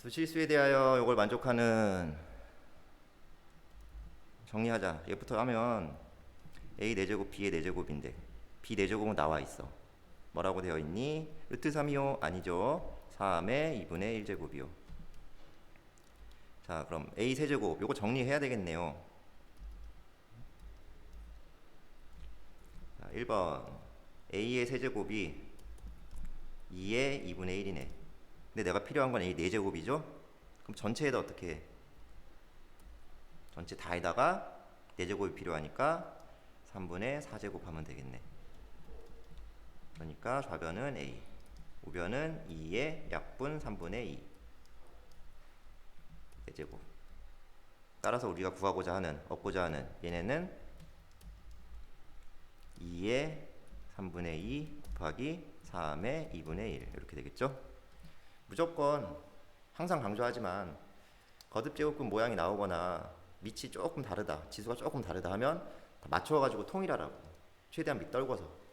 두 실수에 대하여 이걸 만족하는 정리하자. 얘부터 하면 a 4제곱 b의 4제곱인데 b 4제곱은 나와 있어. 뭐라고 되어 있니? 루트 3이요? 아니죠. 3의 2분의 1제곱이요. 자, 그럼 a 세제곱 요거 정리해야 되겠네요. 자, 1번 a의 세제곱이 2의 2분의 1이네. 근데 내가 필요한 건 a 4제곱이죠? 그럼 전체에다 어떻게 해? 전체 다에다가 4제곱이 필요하니까 3분의 4제곱 하면 되겠네. 그러니까 좌변은 a, 우변은 2의 약분 3분의 2. 4제곱. 따라서 우리가 구하고자 하는, 얻고자 하는 얘네는 2의 3분의 2 곱하기 3의 2분의 1 이렇게 되겠죠? 무조건 항상 강조하지만 거듭 제곱근 모양이 나오거나 밑이 조금 다르다, 지수가 조금 다르다 하면 다 맞춰가지고 통일하라고 최대한 밑 떨궈서